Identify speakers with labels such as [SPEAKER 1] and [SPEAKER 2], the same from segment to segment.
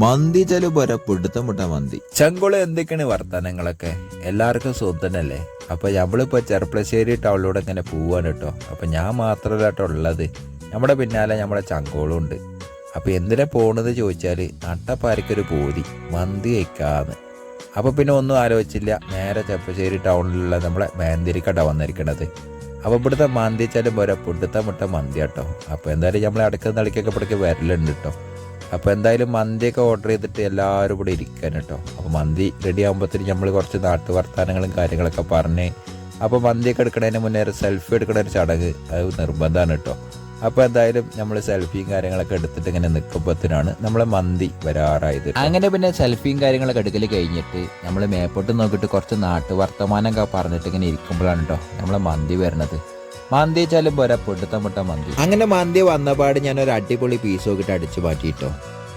[SPEAKER 1] മന്തി ചെലു പോരാ പിടുത്തം വിട്ട മന്തി.
[SPEAKER 2] ചെങ്കുളം എന്തൊക്കെയാണ് വർത്തമാനങ്ങളൊക്കെ? എല്ലാവർക്കും സുഖത്തന്നല്ലേ അപ്പൊ നമ്മളിപ്പോ ചെർപ്പളശ്ശേരി ടൗണിലൂടെ ഇങ്ങനെ പോവാണ് കേട്ടോ. അപ്പൊ ഞാൻ മാത്രമല്ല കേട്ടോ ഉള്ളത്. നമ്മുടെ പിന്നാലെ നമ്മുടെ ചങ്കോളും ഉണ്ട്. അപ്പൊ എന്തിനാ പോണത് ചോദിച്ചാൽ നട്ടപ്പാരിക്കൊരു പോതി മന്തി കഴിക്കാന്ന്. അപ്പൊ പിന്നെ ഒന്നും ആലോചിച്ചില്ല. നേരെ ചെറുപ്പശ്ശേരി ടൗണിലുള്ള നമ്മളെ മേന്തിരിക്കട്ട വന്നിരിക്കണത്. അപ്പൊ ഇവിടുത്തെ മന്തി വെച്ചാലും പോരാ പിടുത്ത മുട്ട മന്തി കേട്ടോ അപ്പൊ എന്തായാലും നമ്മളെ അടക്കുന്ന തളിക്കൊക്കെ ഇവിടേക്ക് വരലുണ്ട് കേട്ടോ. അപ്പോൾ എന്തായാലും മന്തിയൊക്കെ ഓർഡർ ചെയ്തിട്ട് എല്ലാവരും ഇവിടെ ഇരിക്കാൻ കേട്ടോ. അപ്പോൾ മന്തി റെഡി ആകുമ്പോഴത്തേക്കും നമ്മൾ കുറച്ച് നാട്ടു വർത്തമാനങ്ങളും കാര്യങ്ങളൊക്കെ പറഞ്ഞ് അപ്പോൾ മന്തിയൊക്കെ എടുക്കണതിന് മുന്നേ ഒരു സെൽഫി എടുക്കുന്ന ഒരു ചടങ്ങ്. അത് നിർബന്ധമാണ് കേട്ടോ. അപ്പോൾ എന്തായാലും നമ്മൾ സെൽഫിയും കാര്യങ്ങളൊക്കെ എടുത്തിട്ട് ഇങ്ങനെ നിൽക്കുമ്പോഴത്തേനാണ് നമ്മളെ മന്തി വരാറായത് അങ്ങനെ പിന്നെ സെൽഫിയും കാര്യങ്ങളൊക്കെ എടുക്കൽ കഴിഞ്ഞിട്ട് നമ്മൾ മേപ്പോട്ട് നോക്കിയിട്ട് കുറച്ച് നാട്ടു വർത്തമാനമൊക്കെ പറഞ്ഞിട്ട് ഇങ്ങനെ ഇരിക്കുമ്പോഴാണ് കേട്ടോ നമ്മളെ മന്തി വരണത് മന്തി വെച്ചാലും പോരാ പൊട്ടുത്ത മുട്ട മന്തി. അങ്ങനെ മന്തി വന്നപാട് ഞാൻ ഒരു അടിപൊളി പീസ് നോക്കിയിട്ട് അടിച്ചു മാറ്റിയിട്ടോ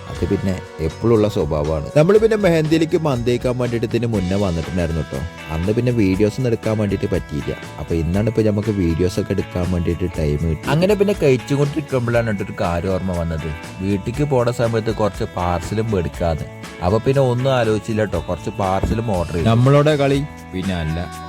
[SPEAKER 2] അത് പിന്നെ എപ്പോഴുള്ള സ്വഭാവമാണ്. നമ്മൾ പിന്നെ മെഹന്തിയിലേക്ക് മന്തി വയ്ക്കാൻ വേണ്ടിയിട്ട് ഇതിന് മുന്നേ വന്നിട്ടുണ്ടായിരുന്നു കേട്ടോ അന്ന് പിന്നെ വീഡിയോസ് ഒന്നും എടുക്കാൻ വേണ്ടിയിട്ട് പറ്റിയില്ല. അപ്പൊ ഇന്നാണ് ഇപ്പൊ നമുക്ക് വീഡിയോസ് ഒക്കെ എടുക്കാൻ വേണ്ടിയിട്ട് ടൈം കിട്ടി. അങ്ങനെ പിന്നെ കഴിച്ചുകൊണ്ടിരിക്കുമ്പോഴാണ് കേട്ടോ ഒരു കാര്യം ഓർമ്മ വന്നത്. വീട്ടിലേക്ക് പോണ സമയത്ത് കുറച്ച് പാർസലും മേടിക്കാന്ന്. അപ്പൊ പിന്നെ ഒന്നും ആലോചിച്ചില്ല കേട്ടോ കുറച്ച് പാർസലും ഓർഡർ ചെയ്തു.
[SPEAKER 1] നമ്മളോടെ കളി? പിന്നെ അല്ല.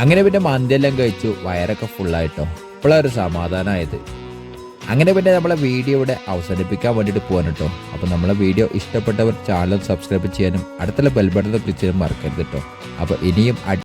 [SPEAKER 2] അങ്ങനെ പിന്നെ മന്തിയെല്ലാം കഴിച്ചു വയറൊക്കെ ഫുള്ളായിട്ടോ ഇപ്പോഴൊരു സമാധാനമായത് അങ്ങനെ പിന്നെ നമ്മളെ വീഡിയോ ഇവിടെ അവസാനിപ്പിക്കാൻ വേണ്ടിയിട്ട് പോകാൻ കേട്ടോ. അപ്പോൾ നമ്മളെ വീഡിയോ ഇഷ്ടപ്പെട്ടവർ ചാനൽ സബ്സ്ക്രൈബ് ചെയ്യാനും അടുത്തുള്ള ബെൽബട്ടൺ ക്ലിക്ക് ചെയ്യാനും മറക്കരുത് കേട്ടോ. അപ്പോൾ ഇനിയും